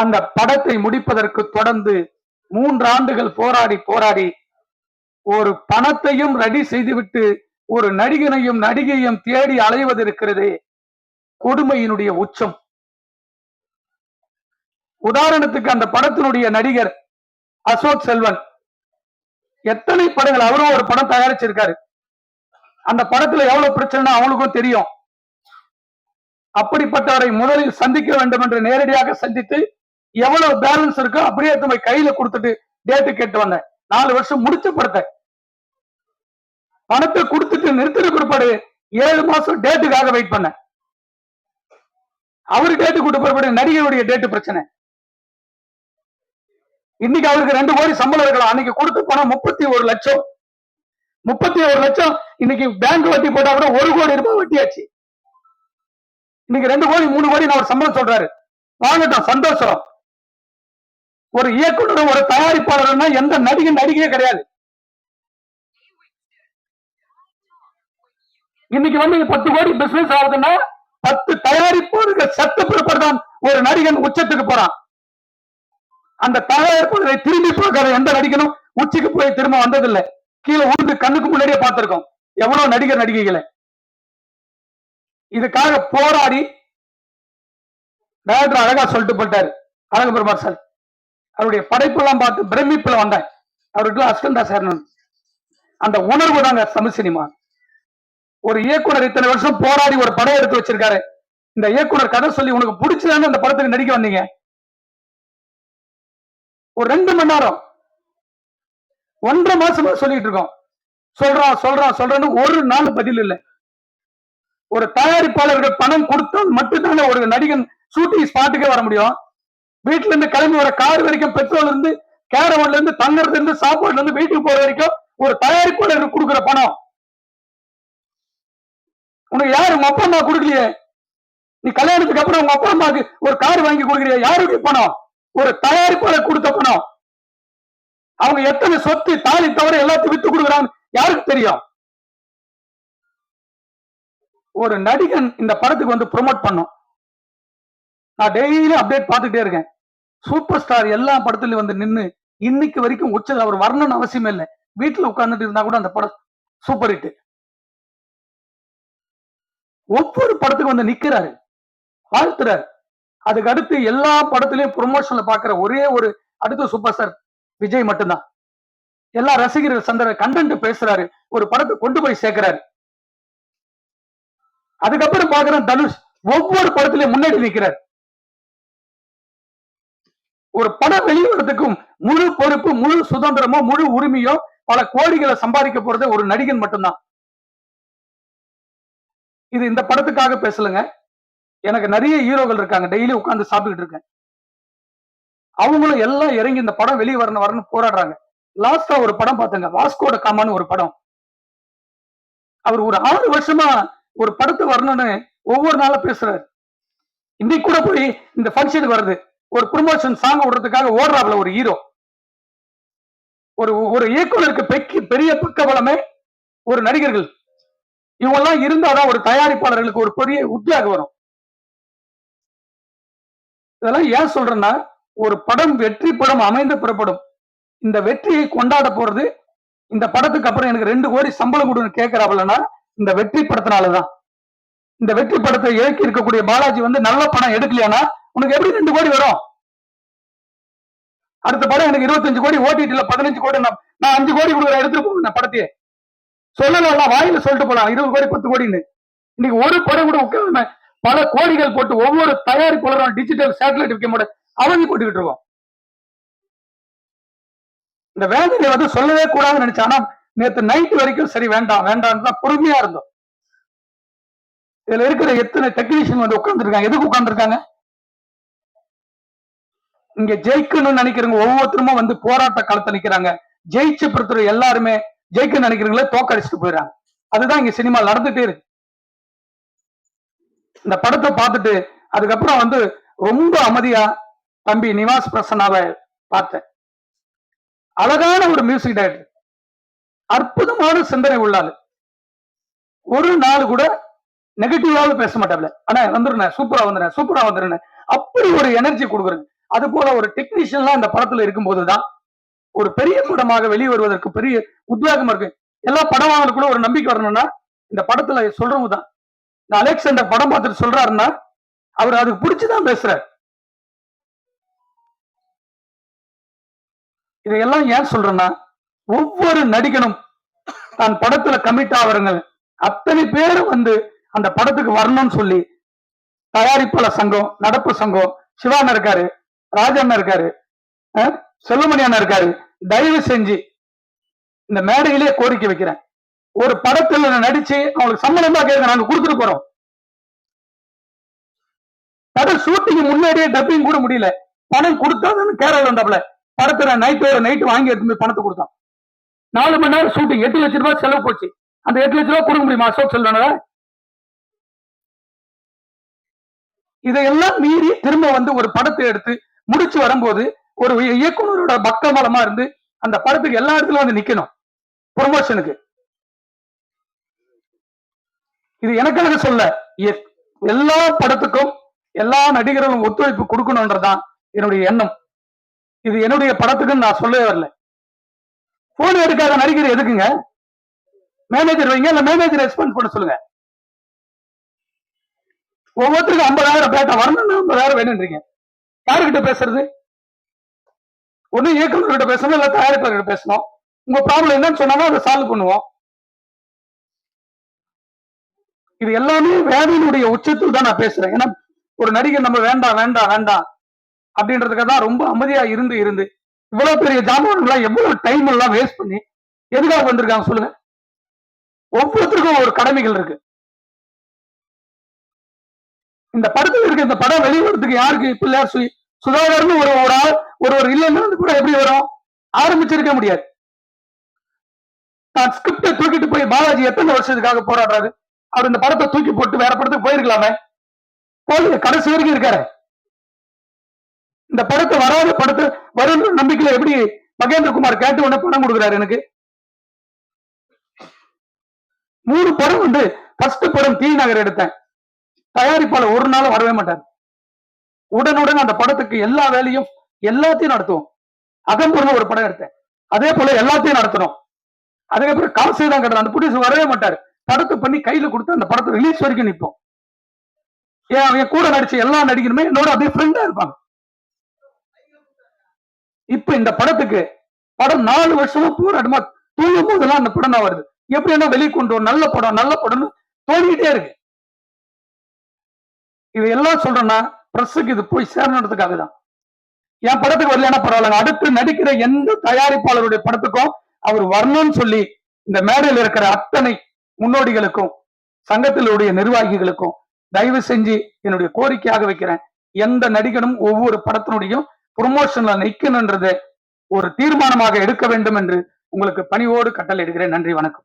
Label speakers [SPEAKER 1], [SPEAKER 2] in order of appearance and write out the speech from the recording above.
[SPEAKER 1] அந்த படத்தை முடிப்பதற்கு தொடர்ந்து மூன்று ஆண்டுகள் போராடி போராடி ஒரு பணத்தையும் ரெடி செய்துவிட்டு ஒரு நடிகனையும் நடிகையும் தேடி அலைவது இருக்கிறதே கொடுமையினுடைய உச்சம். உதாரணத்துக்கு அந்த படத்தினுடைய நடிகர் அசோக் செல்வன். எத்தனை படங்கள் அவரும் ஒரு படம் தயாரிச்சிருக்காரு. அந்த படத்துல எவ்வளவு பிரச்சனை அவங்களுக்கும் தெரியும். அப்படிப்பட்டவரை முதலில் சந்திக்க வேண்டும் என்று நேரடியாக சந்தித்து எவ்வளவு பேலன்ஸ் இருக்கோ அப்படியே எடுத்து போய் கையில கொடுத்துட்டு டேட்டு கேட்டு வந்தேன் நாலு வருஷம் முடிச்ச படத்தை பணத்தை கொடுத்துட்டு நிறுத்தின பிற்பாடு ஏழு மாசம் டேட்டுக்காக வெயிட் பண்ணேன். அவரு டேட்டு கொடுத்த பிற்பாடு நடிகருடைய டேட்டு பிரச்சனை. இன்னைக்கு அவருக்கு ரெண்டு கோடி சம்பளம் இருக்கலாம். அன்னைக்கு கொடுத்து பணம் முப்பத்தி ஒரு லட்சம். முப்பத்தி ஒரு லட்சம் இன்னைக்கு பேங்க் வட்டி போட்டா கூட ஒரு கோடி ரூபாய் வட்டியாச்சு. இன்னைக்கு ரெண்டு கோடி மூணு கோடி நான் ஒரு சம்பளம் சொல்றாரு. வாங்கட்டும் சந்தோஷம். ஒரு இயக்குனர் ஒரு தயாரிப்பாளர்னா எந்த நடிகை நடிகையே கிடையாது. இன்னைக்கு வந்து பத்து கோடி பிசினஸ் ஆகுதுன்னா பத்து தயாரிப்பாளர்கள் சத்த பிற்பாடு தான் ஒரு நடிகன் உச்சத்துக்கு போறான். அந்த தயாரிப்பாளரை திரும்பி பார்க்காத எந்த நடிகனும் உச்சிக்கு போய் திரும்ப வந்ததில்லை. கீழே உழுந்து கண்ணுக்கு முன்னாடியே பார்த்திருக்கோம். எவ்வளவு நடிகர் நடிகைகளை. இதுக்காக போராடி டைரக்டர் அழகா சொல்லிட்டு போட்டாரு அழகு பெருமாள் சார். அவருடைய படைப்பெல்லாம் பார்த்து பிரமிப்புல வந்தேன் அவருக்கு அஸ்கந்தா சரணன் அந்த உணர்வு தாங்க தமிழ் சினிமா. ஒரு இயக்குனர் இத்தனை வருஷம் போராடி ஒரு படம் எடுத்து வச்சிருக்காரு. இந்த இயக்குனர் கதை சொல்லி உனக்கு பிடிச்சதானே அந்த படத்துக்கு நடிக்க வந்தீங்க? ஒரு ரெண்டு மணி நேரம். ஒன்றரை மாசமா சொல்லிட்டு இருக்கோம். சொல்றான் சொல்றான் சொல்றேன்னு ஒரு நாள் பதில் இல்லை. ஒரு தயாரிப்பாளர்கள் பணம் கொடுத்தால் மட்டும்தானே ஒரு நடிகன் ஷூட்டிங் ஸ்பாட்டுக்கே வர முடியும். வீட்டுல இருந்து கிளம்பி வர கார் வரைக்கும் பெட்ரோல் இருந்து கேரவன்ல இருந்து தங்கறதுல இருந்து சாப்பாடுல இருந்து வீட்டுக்கு போற வரைக்கும் ஒரு தயாரிப்பாளர் கொடுக்குற பணம். உனக்கு யாரு உங்க அப்பா அம்மா கொடுக்கலையே? நீ கல்யாணத்துக்கு அப்புறம் உங்க அப்பா அம்மாக்கு ஒரு கார் வாங்கி கொடுக்குறியா? யாருடைய பணம்? ஒரு தயாரிப்பாளர் கொடுத்த பணம். அவங்க எத்தனை சொத்து தாலி தவிர எல்லாத்தையும் வித்து கொடுக்குறாங்க யாருக்கு தெரியும்? ஒரு நடிகன் இந்த படத்துக்கு வந்து ப்ரொமோட் பண்ணும் நான் டெய்லி அப்டேட் பார்த்துட்டே இருக்கேன். சூப்பர் ஸ்டார் எல்லா படத்துலயும் வந்து நின்னு இன்னைக்கு வரைக்கும் உச்சது அவர் வரணும்னு அவசியம் இல்லை. வீட்டுல உட்கார்ந்துட்டு இருந்தா கூட அந்த படம் சூப்பர் ஹிட் ஒவ்வொரு படத்துக்கு வந்து நிக்கிறாரு. வாழ்த்துறாரு. அதுக்கு அடுத்து எல்லா படத்துலயும் ப்ரொமோஷன்ல பாக்குற ஒரே ஒரு அடுத்த சூப்பர் ஸ்டார் விஜய் மட்டும்தான். எல்லா ரசிகர்கள் சந்திர கண்டென்ட் பேசுறாரு. ஒரு படத்தை கொண்டு போய் சேர்க்கிறாரு. அதுக்கப்புறம் பாக்குறேன் தனுஷ். ஒவ்வொரு படத்துலயும் முன்னாடி நிக்கிறார். ஒரு படம் வெளிவரத்துக்கும் முழு பொறுப்பு முழு சுதந்திரமோ முழு உரிமையோ பல கோடிகளை சம்பாதிக்க போறது ஒரு நடிகன் மட்டும்தான். இது இந்த படத்துக்காக பேசலுங்க. எனக்கு நிறைய ஹீரோகள் இருக்காங்க. டெய்லி உட்கார்ந்து சாப்பிட்டுட்டு இருக்கேன். அவங்களும் எல்லாம் இறங்கி இந்த படம் வெளியே வரணும் வரணும் போராடுறாங்க. லாஸ்டா ஒரு படம் பார்த்தங்க. வாஸ்கோட காமான்னு ஒரு படம். அவர் ஒரு ஆறு வருஷமா ஒரு படத்தை வரணும்னு ஒவ்வொரு நாளும் பேசுறாரு. இன்னைக்கு கூட போய் இந்த ஃபங்க்ஷனுக்கு வருது ஒரு ப்ரொமோஷன் சாங் விடுறதுக்காக ஓடுறாப்ல ஒரு ஹீரோ ஒரு ஒரு இயக்குனருக்கு பெக்கி பெரிய பக்கபலமே ஒரு நடிகர்கள். இவங்கெல்லாம் இருந்தாதான் ஒரு தயாரிப்பாளர்களுக்கு ஒரு பெரிய உத்தியாக வரும். இதெல்லாம் ஏன் சொல்றேன்னா ஒரு படம் வெற்றி படம் அமைந்து புறப்படும். இந்த வெற்றியை கொண்டாட போறது இந்த படத்துக்கு அப்புறம் எனக்கு ரெண்டு கோடி சம்பளம் கொடுன்னு கேட்கிறாப்லன்னா இந்த வெற்றி படத்தினாலதான். இந்த வெற்றி படத்தை இயக்கி இருக்கக்கூடிய பாலாஜி வந்து நல்ல படம் எடுக்கலையானா உனக்கு எப்படி ரெண்டு கோடி வரும்? அடுத்த படம் எனக்கு இருபத்தஞ்சு கோடி ஓடிடில பதினஞ்சு கோடி நான் நான் அஞ்சு கோடி கொடுக்குற எடுத்துட்டு போவேன் படத்தையே. சொல்லலாம் வாயில சொல்லிட்டு போலாம் இருபது கோடி பத்து கோடின்னு. இன்னைக்கு ஒரு படம் கூட உட்காந்து பல கோடிகள் போட்டு ஒவ்வொரு தயாரிப்பாளரும் டிஜிட்டல் சேட்டலைட் விற்க மாட்டேன் அவங்க போட்டுக்கிட்டு இருக்கோம். இந்த வேதனை வந்து சொல்லவே கூடாதுன்னு நினைச்சேன் நேத்து நைட் வரைக்கும் சரி வேண்டாம் வேண்டாம் தான் பொறுமையா இருந்தோம். இதுல இருக்கிற எத்தனை டெக்னீஷியன் வந்து உட்கார்ந்துருக்காங்க? எதுக்கு உட்கார்ந்துருக்காங்க? இங்க ஜெயிக்கணும்னு நினைக்கிறவங்க ஒவ்வொருத்தருமே வந்து போராட்ட களத்தை நிக்கிறாங்க. ஜெயிச்சு பொறுத்தவரை எல்லாருமே ஜெயிக்க நினைக்கிறவங்களே தோக்கடிச்சுட்டு போயிடுறாங்க. அதுதான் இங்க சினிமா நடந்துட்டே இருக்கு. இந்த படத்தை பார்த்துட்டு அதுக்கப்புறம் வந்து ரொம்ப அமைதியா தம்பி நிவாஸ் பிரசன்னாவை பார்த்தேன். அழகான ஒரு மியூசிக் டைரக்டர் அற்புதமான சிந்தனை உள்ளாள் ஒரு நாள் கூட நெகட்டிவாவது பேச மாட்டாப்ல. ஆனா வந்துருனேன் சூப்பரா வந்துருனேன் சூப்பரா வந்துருனேன் அப்படி ஒரு எனர்ஜி கொடுக்குறேன். அது போல ஒரு டெக்னீஷியன்லாம் இந்த படத்துல இருக்கும்போதுதான் ஒரு பெரிய படமாக வெளியே வருவதற்கு பெரிய உத்வேகமா இருக்கு. எல்லா படம் கூட ஒரு நம்பிக்கை வரணும்னா இந்த படத்துல சொல்றவங்க தான் இந்த அலெக்சாண்டர் படம் பார்த்துட்டு சொல்றாருன்னா அவர் அதுக்கு பிடிச்சுதான் பேசுறாரு. இதையெல்லாம் ஏன் சொல்றேன்னா ஒவ்வொரு நடிகனும் தான் படத்துல கமிட் ஆவருங்க அத்தனை பேரும் வந்து அந்த படத்துக்கு வரணும்னு சொல்லி தயாரிப்பாளர் சங்கம் நடப்பு சங்கம் சிவாண்ணா இருக்காரு. ராஜண்ணா இருக்காரு. அஹ், அண்ணா இருக்காரு. தயவு செஞ்சு இந்த மேடையிலே கோரிக்கை வைக்கிறேன். ஒரு படத்துல நடிச்சு அவங்களுக்கு சம்பளம் தான் கேட்க நாங்க கொடுத்துட்டு போறோம். படம் ஷூட்டிங் முன்னாடியே டப்பிங் கூட முடியல. பணம் கொடுத்தாதுன்னு கேரளா வந்தாப்புல. படத்துல நைட்டு நைட் வாங்கி எடுத்து போய் பணத்தை கொடுத்தான் நாலு மணி நேரம் ஷூட்டிங் எட்டு லட்சம் ரூபாய் செலவு போச்சு. அந்த எட்டு லட்சம் ரூபாய் கொடுக்க முடியுமா? அசோக் செல்வனால இதையெல்லாம் மீறி திரும்ப வந்து ஒரு படத்தை எடுத்து முடிச்சு வரும்போது ஒரு இயக்குனரோட பக்கபலமா இருந்து அந்த படத்துக்கு எல்லா இடத்துலயும் வந்து நிக்கணும். ப்ரொமோஷனுக்கு இது எனக்காக சொல்ல எல்லா படத்துக்கும் எல்லா நடிகர்களும் ஒத்துழைப்பு கொடுக்கணும்ன்றதுதான் என்னுடைய எண்ணம். இது என்னுடைய படத்துக்குன்னு நான் சொல்லவே வரல. போன் எடுக்காத நடிகர் எதுக்குங்க? மேனேஜர் வைங்க இல்ல மேனேஜர் ரெஸ்பான்ஸ் பண்ண சொல்லுங்க. ஒவ்வொருத்தருக்கும் ஐம்பதாயிரம் பேட்டா வரணும்னு ஐம்பதாயிரம் வேணுன்றீங்க யாருக்கிட்ட பேசுறது? ஒண்ணு இயக்குநர்கிட்ட பேசணும் இல்ல தயாரிப்பாளர்கிட்ட பேசணும். உங்க ப்ராப்ளம் என்னன்னு சொன்னாலும் அதை சால்வ் பண்ணுவோம். இது எல்லாமே வேலையினுடைய உச்சத்தில் தான் நான் பேசுறேன். ஏன்னா ஒரு நடிகர் நம்ம வேண்டாம் வேண்டாம் வேண்டாம் அப்படின்றதுக்காக தான் ரொம்ப அமைதியா இருந்து இருந்து இவ்வளவு பெரிய ஜாமான்கள்லாம் எவ்வளவு டைம் எல்லாம் வேஸ்ட் பண்ணி எதுக்காக வந்திருக்காங்க சொல்லுங்க. ஒவ்வொருத்தருக்கும் ஒரு கடமைகள் இருக்கு. இந்த படத்துல இருக்க இந்த படம் வெளிவரத்துக்கு யாருக்கு பிள்ளையார் சுயி சுதாகர்னு ஒரு ஒரு ஆள் ஒரு ஒரு இல்லைன்னா கூட படம் எப்படி வரும்? ஆரம்பிச்சிருக்க முடியாது. நான் ஸ்கிரிப்டை தூக்கிட்டு போய் பாலாஜி எத்தனை வருஷத்துக்காக போராடுறாரு? அவர் இந்த படத்தை தூக்கி போட்டு வேற படத்துக்கு போயிருக்கலாமே? போய் கடைசி வரைக்கும் இருக்காரு. இந்த படத்தை வராத படத்தை வரும் நம்பிக்கையில எப்படி மகேந்திரகுமார் கேட்டு உடனே பணம் கொடுக்குறாரு எனக்கு? மூணு படம் வந்து ஃபர்ஸ்ட் படம் தீ நகர் எடுத்தேன். தயாரிப்பாளர் ஒரு நாளும் வரவே மாட்டார். உடனுடன் அந்த படத்துக்கு எல்லா வேலையும் எல்லாத்தையும் நடத்துவோம். அதன் ஒரு படம் எடுத்தேன். அதே போல எல்லாத்தையும் நடத்தணும். அதுக்கப்புறம் காசு தான் கிடையாது அந்த புடிசு வரவே மாட்டார். படத்தை பண்ணி கையில கொடுத்து அந்த படத்தை ரிலீஸ் வரைக்கும் நிற்போம் ஏன் அவன் கூட நடிச்ச எல்லா நடிகருமே என்னோட அப்படியே ஃப்ரெண்டா இருப்பாங்க. இப்ப இந்த படத்துக்கு படம் நாலு வருஷமா போராட்டமா தூங்கும் போதெல்லாம் அந்த படம் தான் வருது. எப்படி என்ன வெளியே கொண்டு வரும் நல்ல படம் நல்ல படம்னு தோணிக்கிட்டே இருக்கு. இது எல்லாம் சொல்றேன்னா பிரஸுக்கு இது போய் சேரணுன்றதுக்காக தான் என் படத்துக்கு வரலன்னா பரவாயில்ல அடுத்து நடிக்கிற எந்த தயாரிப்பாளருடைய படத்துக்கும் அவர் வரணும்னு சொல்லி இந்த மேடையில் இருக்கிற அத்தனை முன்னோடிகளுக்கும் சங்கத்திலுடைய நிர்வாகிகளுக்கும் தயவு செஞ்சு என்னுடைய கோரிக்கையாக வைக்கிறேன். எந்த நடிகனும் ஒவ்வொரு படத்தினுடையும் ப்ரொமோஷன்ல நிக்கணுன்றது ஒரு தீர்மானமாக எடுக்க வேண்டும் என்று உங்களுக்கு பணிவோடு கட்டளை நன்றி வணக்கம்.